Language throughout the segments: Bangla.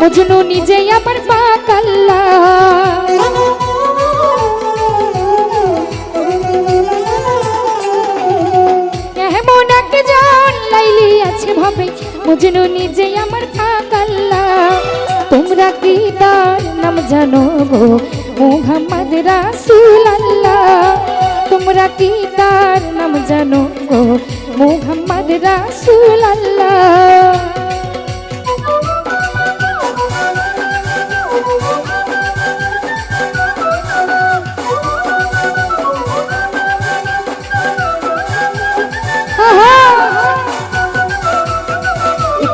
মজনু নিজেই আবার পাকাল্লা। এমন একজন লাইলি আছে ভাবে, মজনু নিজেই আমার পাকাল্লা। তোমরা কি তার নাম জানো গো? মুহাম্মদ রাসূল আল্লাহ তোমরা কি তার নাম জানো গো? মুহাম্মদ রাসূল আল্লাহ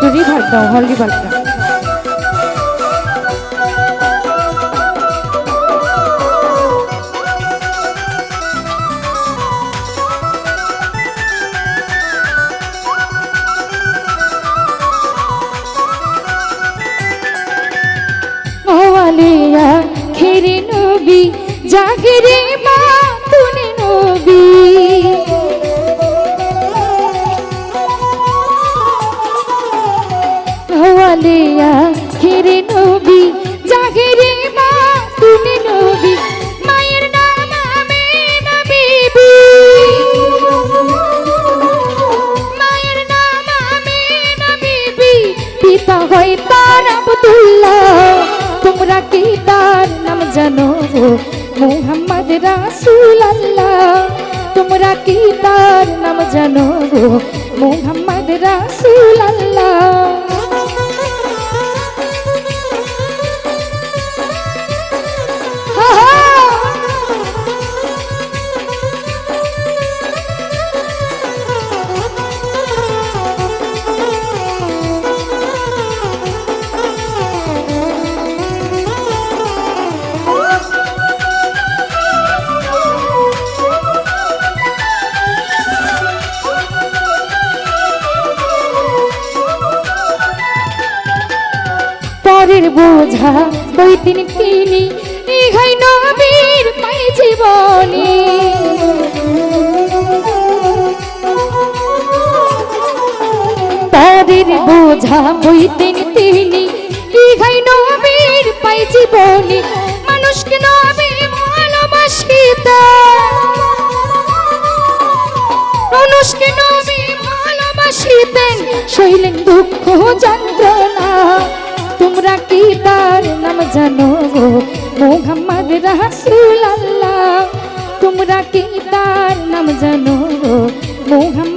একটু রিভার দাও হল খেরে নবী জাগরে মা তুনে নবী। আলিয়া খেরে নবী, জাগরে মা তুনে নবী, মায়ের নাম আমেনা বিবি মায়ের নাম আমেনা বিবি পিতা হয় তার আব্দুল্লাহ, তোমরা কি তার নাম জানো? মুহাম্মদ রাসূল আল্লাহ তোমরা কি তার নাম জানো? মুহাম্মদ রাসূল আল্লাহ পরের বোঝা বইতিন তিনি ইহাই নবীর পাই জীবনী। পরের বোঝা বইতেন তিনি ইহাই নবীর পাই জীবনী। মানুষকে নবী ভালোবাসিতা মানুষকে নবী ভালোবাসিতেন সইলেন দুঃখ যন্ত্রণা তোমরা কি তার নাম জানো গো মোহাম্মদ রাসুল আল্লাহ তোমরা কি তার নাম জানো মোহাম্মদ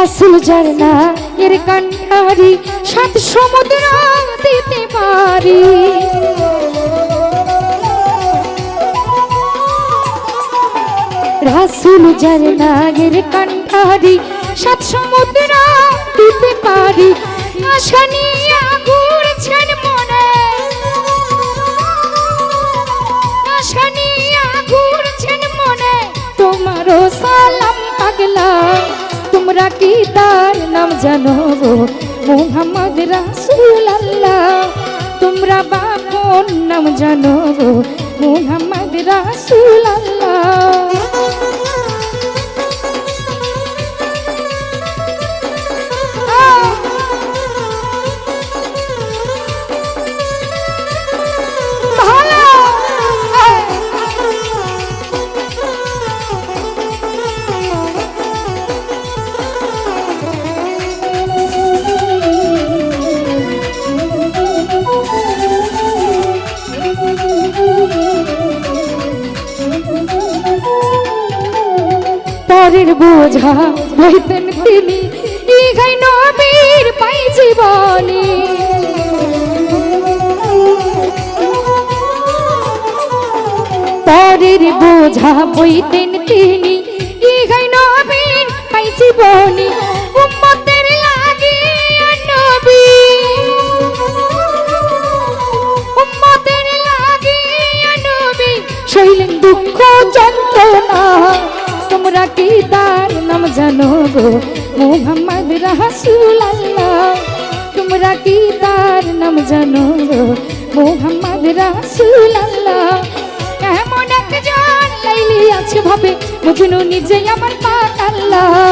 রাসুল জানা এর কান্ডারি সাত সমুদ্র দিতে পারি। রাসুল জানা এর কান্ডারি সাত সমুদ্র তোমরা কি তার নাম জানব মোহাম্মদ রাসুল আল্লাহ তোমরা বাপন নাম জানব মোহাম্মদ রাসুল আল্লাহ সংসারের বোঝা হইতেন তিনি ইঘাই নবীর পাই জীবনে। পরের বোঝা বইতেন তিনি ইঘাই নবীর পাই জীবনে। উম্মত তোমরা নাম জানো গো। মোহাম্মদ রাসূল তোমরা কি তার নাম জানো গো? মোহাম্মদ রাসূল আল্লাহ এমন একজন লাইলি আছে ভাবে বুঝুন নিজে আমার পাক আল্লাহ।